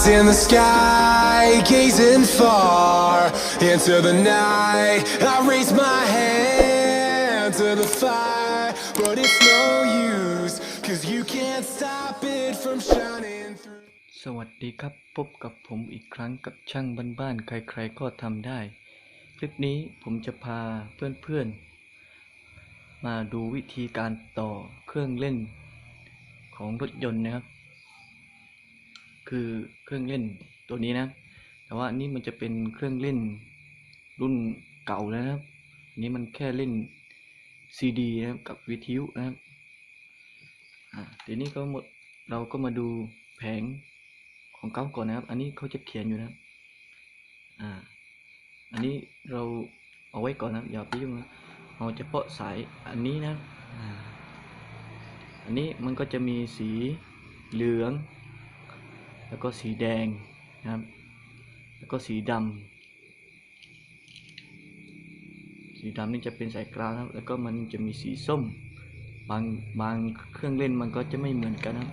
Eyes in the sky, gazing far into the night. I raise my hand to the fire, but it's no use, cause you can't stop it from shining through. สวัสดีครับ พบกับผมอีกครั้งกับช่างบ้านๆ ใครๆ ก็ทำได้ คลิปนี้ผมจะพาเพื่อนๆ มาดูวิธีการต่อเครื่องเล่นของรถยนต์นะครับ คือเครื่องเล่นตัวนี้นะ แต่ว่านนี้มันจะเป็นเครื่องเล่นรุ่นเก่าแล้วนะครับอันนี้มันแค่เล่นซีดีนะครับกับวิทยุนะครับอ่าทีนี้ก็หมดเราก็มาดูแผงของเขาก่อนนะครับ อันนี้เขาจะเขียนอยู่นะอ่า อันนี้เราเอาไว้ก่อนนะอย่าไปยุ่งนะเอาเฉพาะสายอันนี้นะอ่าอันนี้มันก็จะมีสีเหลือง แล้วก็สีแดงนะครับ แล้วก็สีดำสีดำนี่จะเป็นสายกลางนะครับ แล้วก็มันจะมีสีส้ม บางบางเครื่องเล่นมันก็จะไม่เหมือนกันนะครับ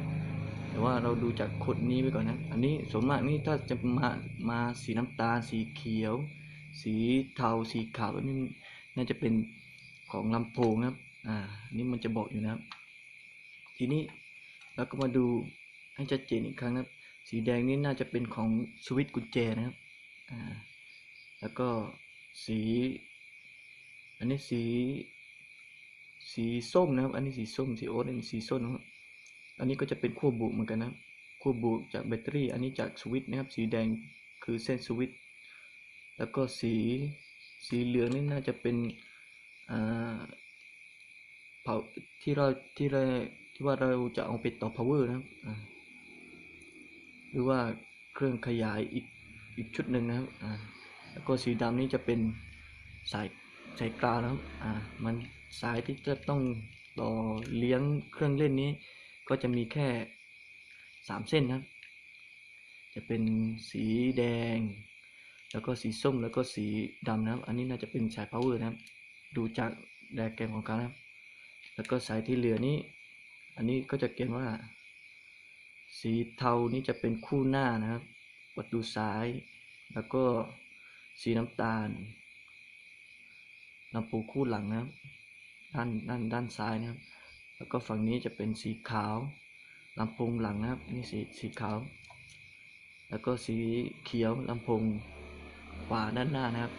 แต่ว่าเราดูจากขดนี้ไปก่อนนะ อันนี้ส่วนมากนี่ถ้าจะมามาสีน้ำตาลสีเขียว สีเทาสีขาวนี่น่าจะเป็นของลำโพงนะครับ อ่า นี่มันจะบอกอยู่นะครับ ทีนี้เราก็มาดูให้ชัดเจนอีกครั้งนะครับ สีแดงนี่น่าจะเป็นของสวิตช์กุญแจนะครับ อ่า แล้วก็สี อันนี้สี สีส้มนะครับ อันนี้สีส้ม สีโอ๊ตอันนี้สีส้มนะครับ อันนี้ก็จะเป็นขั้วบวกเหมือนกันนะขั้วบวกจากแบตเตอรี่ อันนี้จากสวิตช์นะครับ สีแดงคือเส้นสวิตช์แล้วก็สี สีเหลืองนี่น่าจะเป็น อ่าเผาที่เราที่เราที่ว่าเราจะเอาไปต่อ power นะครับ หรือว่าเครื่องขยายอีกอีกชุดหนึ่งนะครับอ่าแล้วก็สีดำนี่จะเป็นสายสายกลางนะครับอ่ามันสายที่จะต้องต่อเลี้ยงเครื่องเล่นนี้ ก็จะมีแค่สามเส้นนะครับ จะเป็นสีแดง แล้วก็สีส้มแล้วก็สีดำนะครับ อันนี้น่าจะเป็นสาย power นะครับ ดูจากไดอะแกมของเขานะครับ แล้วก็สายที่เหลือนี้ อันนี้ก็จะเขียนว่า สีเทานี่จะเป็นคู่หน้านะครับ ประตูซ้าย แล้วก็สีน้ำตาลลำโพงคู่หลังนะครับ ด้านด้านด้านซ้ายนะครับ แล้วก็ฝั่งนี้จะเป็นสีขาวลำโพงหลังนะครับนี่สีสีขาว แล้วก็สีเขียวลำโพงขวาด้านหน้านะครับ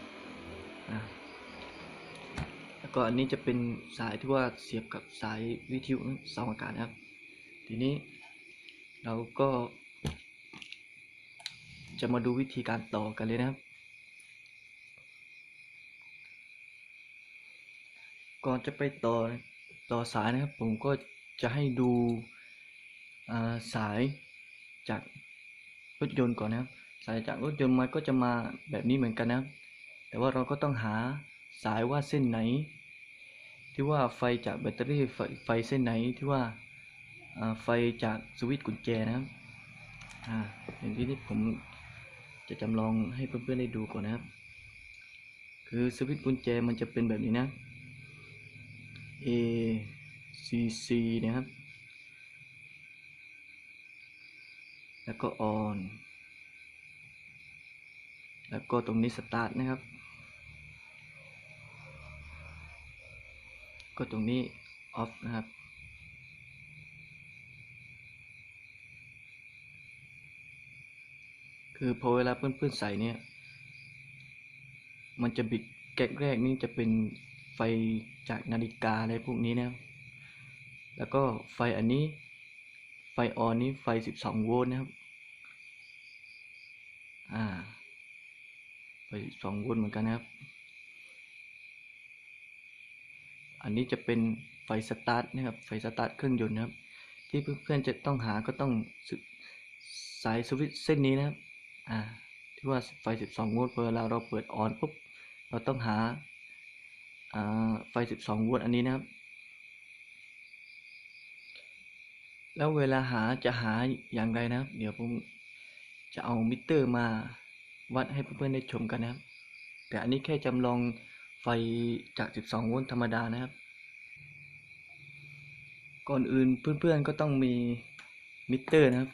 แล้วก็อันนี้จะเป็นสายที่ว่าเสียบกับสายวิทยุเสาอากาศนะครับ ทีนี้ เราก็ จะมาดูวิธีการต่อกันเลยนะครับ ก่อนจะไปต่อต่อสายนะครับ ผมก็จะให้ดูาสายจากรถยนต์ก่อนนะครับ สายจากรถยนต์มันก็จะมาแบบนี้เหมือนกันนะครับ แต่ว่าเราก็ต้องหาสายว่าเส้นไหน ที่ว่าไฟจากแบตเตอรี่ไฟไฟเส้นไหนที่ว่า ไฟจากสวิตช์กุญแจนะครับอ่าอย่างที่ที่ผมจะจำลองให้เพื่อนๆได้ดูก่อนนะครับ คือสวิตช์กุญแจมันจะเป็นแบบนี้นะ A C C นะครับ แล้วก็ on แล้วก็ตรงนี้ start นะครับ ก็ตรงนี้ off นะครับ คือพอเวลาเพื่อนๆใส่เนี่ย มันจะบิดแก๊กแรกนี่จะเป็นไฟจากนาฬิกาอะไรพวกนี้นะแล้วก็ไฟอันนี้ ไฟออนนี้ไฟ 12 โวลต์นะครับ อ่า ไฟ 12 โวลต์เหมือนกันนะครับ อันนี้จะเป็นไฟสตาร์ทนะครับ ไฟสตาร์ทเครื่องยนต์นะครับ ที่เพื่อนๆจะต้องหาก็ต้องสายสวิตช์เส้นนี้นะครับ อ่าที่ว่าไฟ 12 โวลต์เวลาเราเปิดออนปุ๊บเราต้องหาไฟ 12 โวลต์อันนี้นะครับ แล้วเวลาหาจะหาอย่างไรนะครับ เดี๋ยวผมจะเอามิเตอร์มาวัดให้เพื่อนๆได้ชมกันนะครับ แต่อันนี้แค่จำลองไฟจาก 12 โวลต์ธรรมดานะครับ ก่อนอื่นเพื่อนๆก็ต้องมีมิเตอร์นะครับ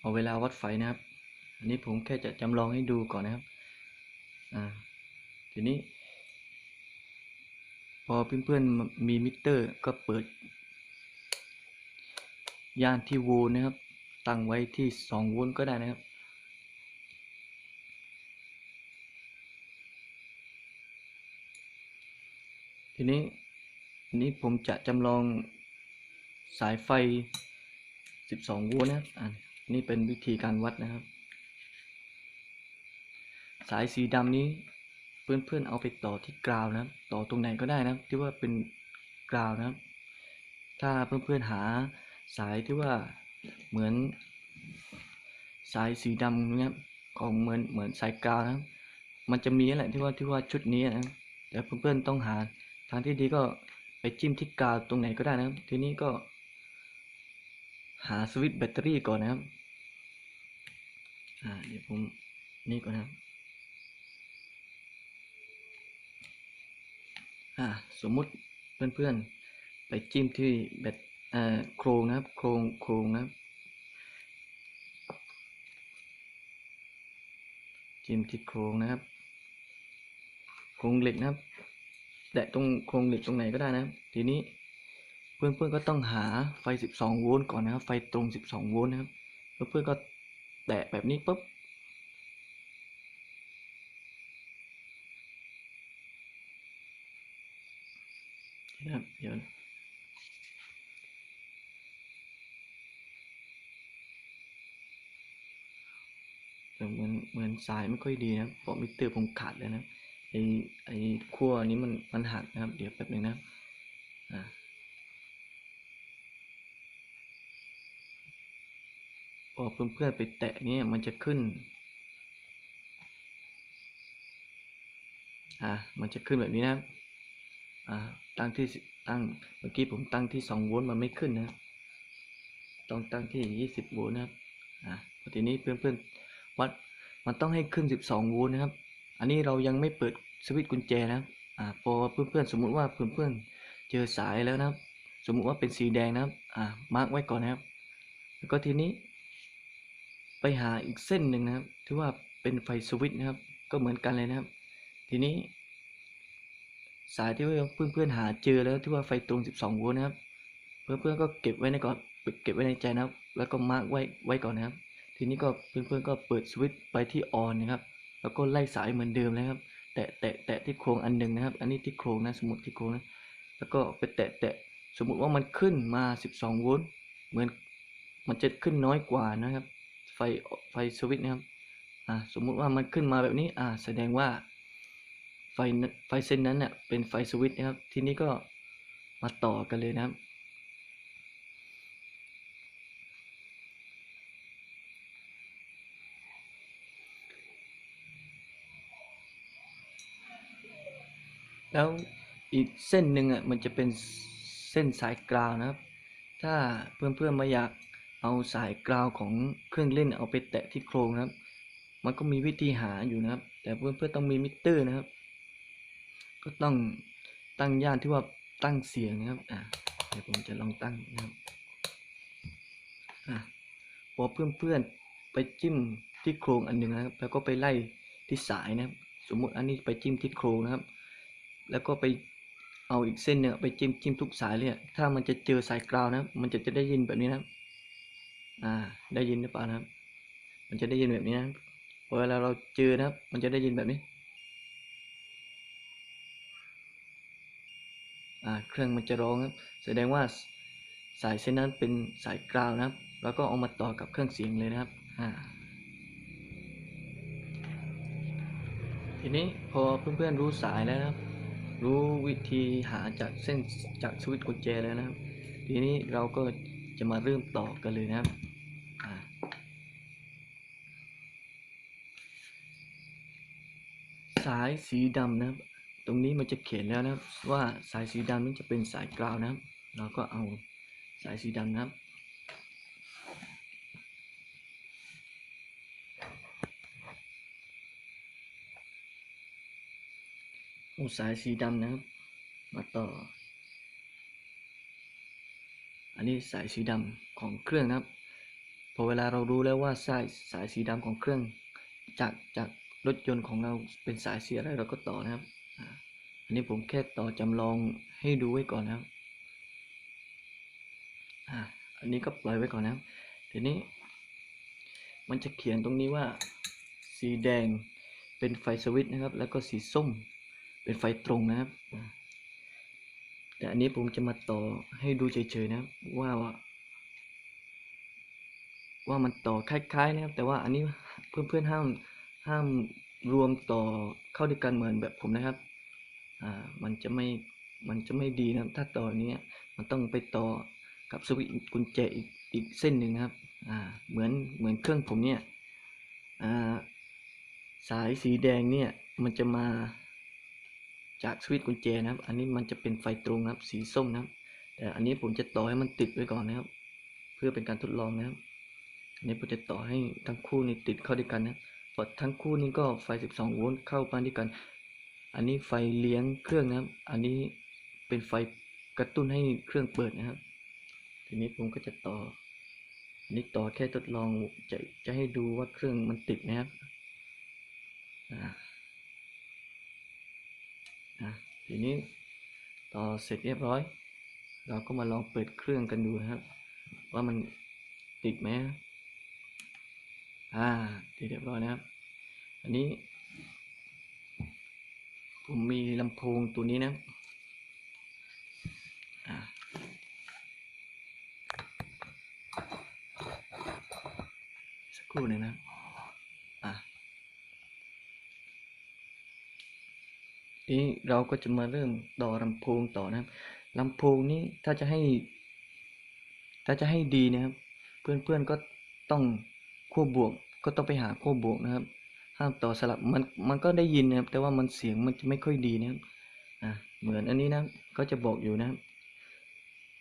เอาเวลาวัดไฟนะครับ อันนี้ผมแค่จะจำลองให้ดูก่อนนะครับ อ่า ทีนี้ พอเพื่อนๆมีมิเตอร์ก็เปิด ย่านที่โวลนะครับ ตั้งไว้ที่ 2 โวลต์ก็ได้นะครับทีนี้นี้ผมจะจำลองสายไฟ 12 โวลต์นะครับอ่านี่เป็นวิธีการวัดนะครับ สายสีดำนี้เพื่อนๆเอาไปต่อที่กราวนะครับ ต่อตรงไหนก็ได้นะครับ ที่ว่าเป็นกราวนะครับ ถ้าเพื่อนๆหาสายที่ว่าเหมือน สายสีดำนะครับของเหมือนเหมือนสายกราวนะครับ มันจะมีแหละที่ว่าที่ว่าชุดนี้นะแต่เพื่อนๆต้องหาทางที่ดีก็ไปจิ้มที่กราวตรงไหนก็ได้นะครับ ทีนี้ก็ หาสวิตช์แบตเตอรี่ก่อนนะครับอ่าเดี๋ยวผมนี่ก่อนนะครับ อ่าสมมุติเพื่อนๆ ไปจิ้มที่แบตเอ่อโครงนะครับ โครงโครงนะครับ จิ้มที่โครงนะครับ โครงเหล็กนะครับ แตะตรงโครงเหล็กตรงไหนก็ได้นะครับ ทีนี้เพื่อนๆก็ต้องหาไฟ 12 โวลต์ก่อนนะครับ ไฟตรง 12 โวลต์นะครับ เพื่อนๆก็แตะแบบนี้ปุ๊บ นะครับเดี๋ยวแต่เหมือนเหมือนสายไม่ค่อยดีนะเพราะมิเตอร์ผมขาดเลยนะไอไอขั้วนี้มันมันหักนะครับ เดี๋ยวแป๊บหนึงนะอ่าพอเพื่อนๆไปแตะนี่มันจะขึ้น อ่า มันจะขึ้นแบบนี้นะ อ่า ตั้งที่ ตั้งเมื่อกี้ผมตั้งที่สองโวลต์มันไม่ขึ้นนะต้องตั้งที่ยี่สิบโวลต์นะครับอ่าพอทีนี้เพื่อนๆวัดมันต้องให้ขึ้นสิบสองโวลต์นะครับ อันนี้เรายังไม่เปิดสวิตช์กุญแจนะครับอ่าพอเพื่อนๆสมมุติว่าเพื่อนๆเจอสายแล้วนะครับ สมมุติว่าเป็นสีแดงนะครับอ่ามาร์กไว้ก่อนนะครับ แล้วก็ทีนี้ ไปหาอีกเส้นหนึ่งนะครับที่ว่าเป็นไฟสวิตช์นะครับ ก็เหมือนกันเลยนะครับ ทีนี้ สายที่เพื่อนๆหาเจอแล้วที่ว่าไฟตรง 12 โวลต์นะครับ เพื่อนๆก็เก็บไว้ในก่อนเก็บไว้ในใจนะครับ แล้วก็มาร์กไว้ไว้ก่อนนะครับ ทีนี้ก็เพื่อนๆก็เปิดสวิตช์ไปที่ออนนะครับ แล้วก็ไล่สายเหมือนเดิมเลยครับ แตะแตะแตะที่โครงอันหนึ่งนะครับ อันนี้ที่โครงนะสมมติที่โครงนะแล้วก็ไปแตะแตะสมมุติว่ามันขึ้นมา 12 โวลต์เหมือนมันจะขึ้นน้อยกว่านะครับ ไฟไฟสวิตช์นะครับอ่าสมมุติว่ามันขึ้นมาแบบนี้อ่าแสดงว่า ไฟไฟเส้นนั้นเน่ะเป็นไฟสวิตช์นะครับ ทีนี้ก็มาต่อกันเลยนะครับ แล้วอีกเส้นหนึ่งอะมันจะเป็นเส้นสายกราวนะครับ ถ้าเพื่อนๆมาอยากเอาสายกราวของเครื่องเล่นเอาไปแตะที่โครงนะครับ มันก็มีวิธีหาอยู่นะครับ แต่เพื่อนๆต้องมีมิเตอร์นะครับ ก็ต้องตั้งย่านที่ว่าตั้งเสียงนะครับ อ่าเดี๋ยวผมจะลองตั้งนะครับ อ่าพอเพื่อนๆไปจิ้มที่โครงอันหนึ่งนะครับ แล้วก็ไปไล่ที่สายนะครับ สมมุติอันนี้ไปจิ้มที่โครงนะครับ แล้วก็ไปเอาอีกเส้นเนี่ยไปจิ้มจิ้มทุกสายเลยอะถ้ามันจะเจอสายกราวนะมันจะจะได้ยินแบบนี้นะอ่า ได้ยินหรือเปล่านะครับ มันจะได้ยินแบบนี้นะครับพอเวลาเราเจอนะครับ มันจะได้ยินแบบนี้ อ่า เครื่องมันจะร้องครับแสดงว่าสายเส้นนั้นเป็นสายกราวนะครับ แล้วก็เอามาต่อกับเครื่องเสียงเลยนะครับอ่าทีนี้พอเพื่อนๆรู้สายแล้วครับ รู้วิธีหาจากเส้นจากสวิตช์กุญแจแล้วนะครับ ทีนี้เราก็จะมาเริ่มต่อกันเลยนะครับอ่าสายสีดำนะครับ ตรงนี้มันจะเขียนแล้วนะครับว่าสายสีดำนี้จะเป็นสายกราวนะครับ เราก็เอาสายสีดำนะครับ เอาสายสีดำนะครับ มาต่อ อันนี้สายสีดำของเครื่องนะครับ พอเวลาเรารู้แล้วว่าสายสายสีดำของเครื่องจากจากรถยนต์ของเราเป็นสายสีอะไรเราก็ต่อนะครับ นนี้ผมแค่ต่อจำลองให้ดูไว้ก่อนนะครับอ่าอันนี้ก็ปล่อยไว้ก่อนนะครับทีนี้ มันจะเขียนตรงนี้ว่า สีแดงเป็นไฟสวิตช์นะครับ แล้วก็สีส้มเป็นไฟตรงนะครับ แต่อันนี้ผมจะมาต่อให้ดูเฉยๆนะครับว่าว่าว่ามันต่อคล้ายๆนะครับ แต่ว่าอันนี้เพื่อนๆห้ามห้ามรวมต่อเข้าด้วยกันเหมือนแบบผมนะครับ อ่ามันจะไม่มันจะไม่ดีนะถ้าต่อเนี้ยมันต้องไปต่อกับสวิตกุญแจอีกอีกเส้นหนึ่งครับอ่าเหมือนเหมือนเครื่องผมเนี่ยอ่าสายสีแดงเนี่ยมันจะมาจากสวิตกุญแจนะครับ อันนี้มันจะเป็นไฟตรงนะครับ สีส้มนะครับ แต่อันนี้ผมจะต่อให้มันติดไว้ก่อนนะครับ เพื่อเป็นการทดลองนะครับ อันนี้ผมจะต่อให้ทั้งคู่นี่ติดเข้าด้วยกันนะพราะทั้งคู่นี้ก็ไฟ 12 โวลต์เข้ามาด้วยกัน อันนี้ไฟเลี้ยงเครื่องนะครับ อันนี้เป็นไฟกระตุ้นให้เครื่องเปิดนะครับ ทีนี้ผมก็จะต่ออันนี้ต่อแค่ทดลองจะจะให้ดูว่าเครื่องมันติดนะครับทีนี้ต่อเสร็จเรียบร้อย เราก็มาลองเปิดเครื่องกันดูนะครับ ว่ามันติดไหมอ่าติดเรียบร้อยนะครับ อันนี้ ผมมีลำโพงตัวนี้นะอ่าสักครู่หนึ่งนะอ่านี้เราก็จะมาเริ่มต่อลำโพงต่อนะครับลำโพงนี้ถ้าจะให้ ถ้าจะให้ดีนะครับ เพื่อนๆก็ต้องขั้วบวกก็ต้องไปหาขั้วบวกนะครับ ห้ามต่อสลับมันมันก็ได้ยินนะครับ แต่ว่ามันเสียงมันจะไม่ค่อยดีนะครับอ่าเหมือนอันนี้นะก็จะบอกอยู่นะครับ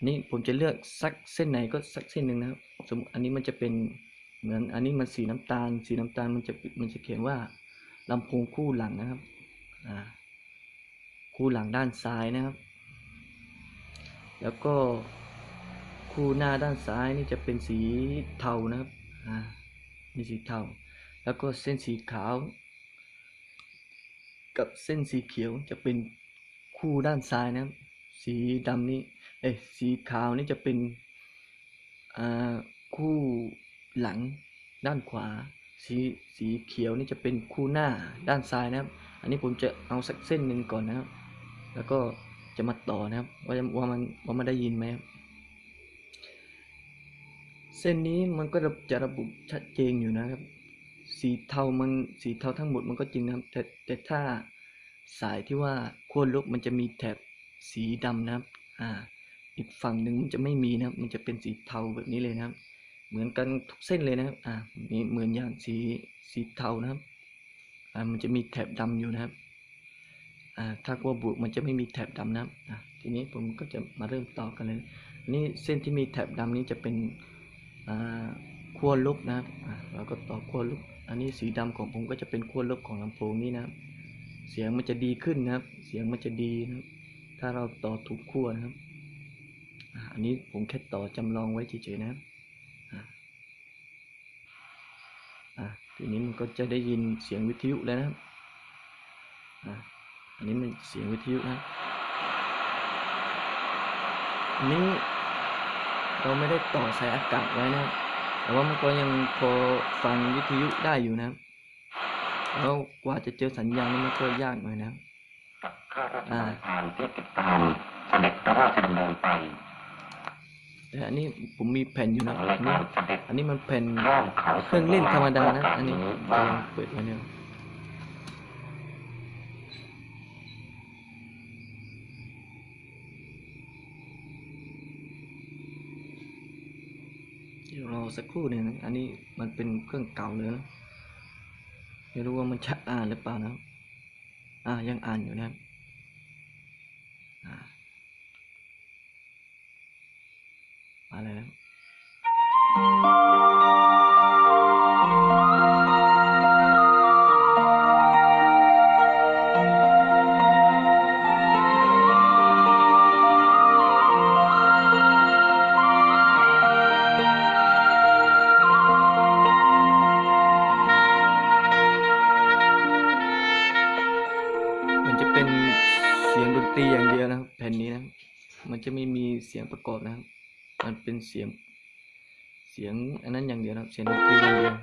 นี่ผมจะเลือกสักเส้นไหนก็สักเส้นหนึ่งนะครับ สมมติอันนี้มันจะเป็นเหมือนอันนี้มันสีน้ำตาล สีน้ำตาลมันจะมันจะเขียนว่าลำโพงคู่หลังนะครับอ่าคู่หลังด้านซ้ายนะครับ แล้วก็คู่หน้าด้านซ้ายนี่จะเป็นสีเทานะครับอ่านี่สีเทา แล้วก็เส้นสีขาว กับเส้นสีเขียวจะเป็นคู่ด้านซ้ายนะครับ สีดำนี่เอ้สีขาวนี่จะเป็นคู่หลังด้านขวา สีสีเขียวนี่จะเป็นคู่หน้าด้านซ้ายนะครับ อันนี้ผมจะเอาสักเส้นหนึ่งก่อนนะครับ แล้วก็จะมาต่อนะครับ ว่าว่ามันว่ามันได้ยินไหมครับเส้นนี้มันก็จะระบุชัดเจนอยู่นะครับ สีเทามันสีเทาทั้งหมดมันก็จริงนะครับ แต่แต่ถ้าสายที่ว่าขั้วลบมันจะมีแถบสีดำนะครับ อ่า อีกฝั่งหนึ่งมันจะไม่มีนะครับ มันจะเป็นสีเทาแบบนี้เลยนะครับ เหมือนกันทุกเส้นเลยนะครับ อ่านี่เหมือนอย่างสีสีเทานะครับ อ่า มันจะมีแถบดำอยู่นะครับ อ่า ถ้าขั้วบวกมันจะไม่มีแถบดำนะครับ อ่า ทีนี้ผมก็จะมาเริ่มต่อกันเลย นี่เส้นที่มีแถบดำนี้จะเป็น อ่าขั้วลบนะครับ อ่า เราก็ต่อขั้วลบ อันนี้สีดำของผมก็จะเป็นขั้วลบของลำโพงนี้นะครับ เสียงมันจะดีขึ้นนะครับ เสียงมันจะดีนะครับ ถ้าเราต่อถูกขั้วนะครับ อันนี้ผมแค่ต่อจำลองไว้เฉยๆนะครับอ่าอ่าทีนี้มันก็จะได้ยินเสียงวิทยุแล้วนะครับอ่าอันนี้มันเสียงวิทยุนะนนี้เราไม่ได้ต่อสายอากาศไว้นะครับ แต่ว่ามันก็ยังพอฟังวิทยุได้อยู่นะครับแล้วกว่าจะเจอสัญญาณนี่มันก็ยากหน่อยนะครับกับข้าราชการผ่านเพื่อติดตามเสด็จพระราชดำเนินไปแต่อันนี้ผมมีแผ่นอยู่นะและอันนี้การเสด็จอันนี้มันแผ่นข้ามเขาเครื่องเล่นธรรมดานะโอกสอันนี้บ้างเปิดไว้เนี่ยเดี๋ยวรอ สักครู่หนึ่งนะอันนี้มันเป็นเครื่องเก่าเลยนะไม่รู้ว่ามันจะอ่านหรือเปล่านะอ่ายังอ่านอยู่นะครับอ่ามาแลย เสียง เสียงอันนั้นอย่างเดียวครับ เสียงดนตรีอย่างเดียว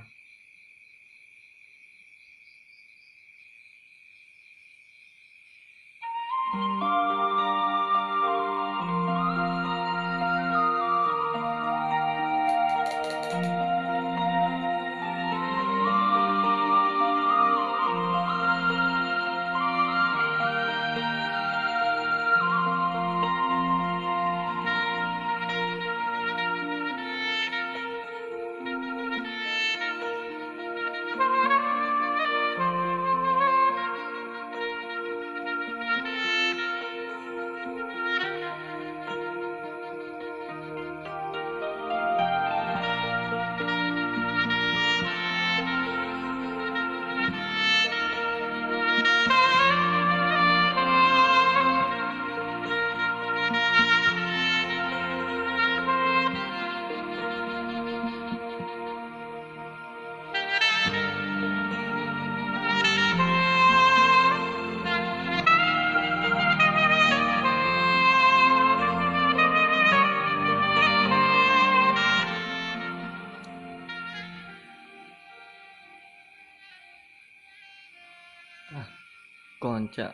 จะ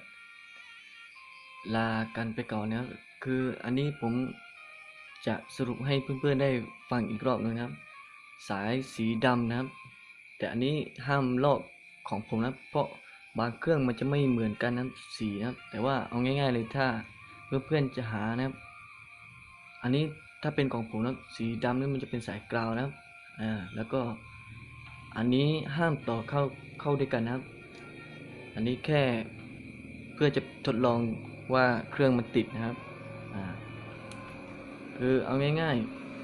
ลากันไปก่อนนะครับ คืออันนี้ผมจะสรุปให้เพื่อนๆได้ฟังอีกรอบหนึงนะครับ สายสีดำนะครับ แต่อันนี้ห้ามลอกของผมนะเพราะบางเครื่องมันจะไม่เหมือนกันนะสีนะครับแต่ว่าเอาง่าย ๆ เลยถ้าเพื่อนๆจะหานะครับ อันนี้ถ้าเป็นของผมนะสีดำนี่มันจะเป็นสายกราวนะครับอ่าแล้วก็อันนี้ห้ามต่อเข้าเข้าด้วยกันนะครับ อันนี้แค่ เพื่อจะทดลองว่าเครื่องมันติดนะครับคือเอาง่าย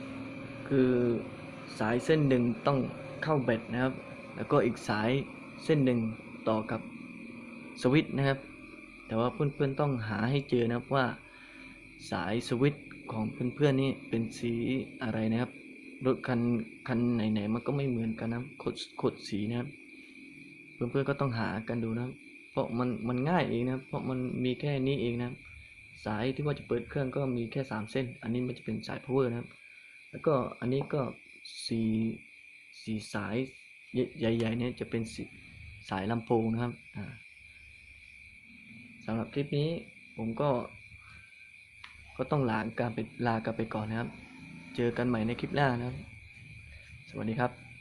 ๆ คือสายเส้นหนึ่งต้องเข้าแบตนะครับ แล้วก็อีกสายเส้นหนึ่งต่อกับสวิตช์นะครับ แต่ว่าเพื่อนๆต้องหาให้เจอนะครับว่าสายสวิตช์ของเพื่อนๆนี่เป็นสีอะไรนะครับ รถคันคันไหนๆมันก็ไม่เหมือนกันนะครับขดขดสีนะครับ เพื่อนๆก็ต้องหากันดูนะครับ เพราะมันมันง่ายเองนะเพราะมันมีแค่นี้เองนะสายที่ว่าจะเปิดเครื่องก็มีแค่สามเส้น อันนี้มันจะเป็นสาย power นะครับ แล้วก็อันนี้ก็สี่สี่สายใหญ่ๆเนี่ยจะเป็นสีสายลำโพงนะครับอ่าสำหรับคลิปนี้ผมก็ ก็ต้องลาการไปลากันไปก่อนนะครับ เจอกันใหม่ในคลิปหน้านะครับ สวัสดีครับ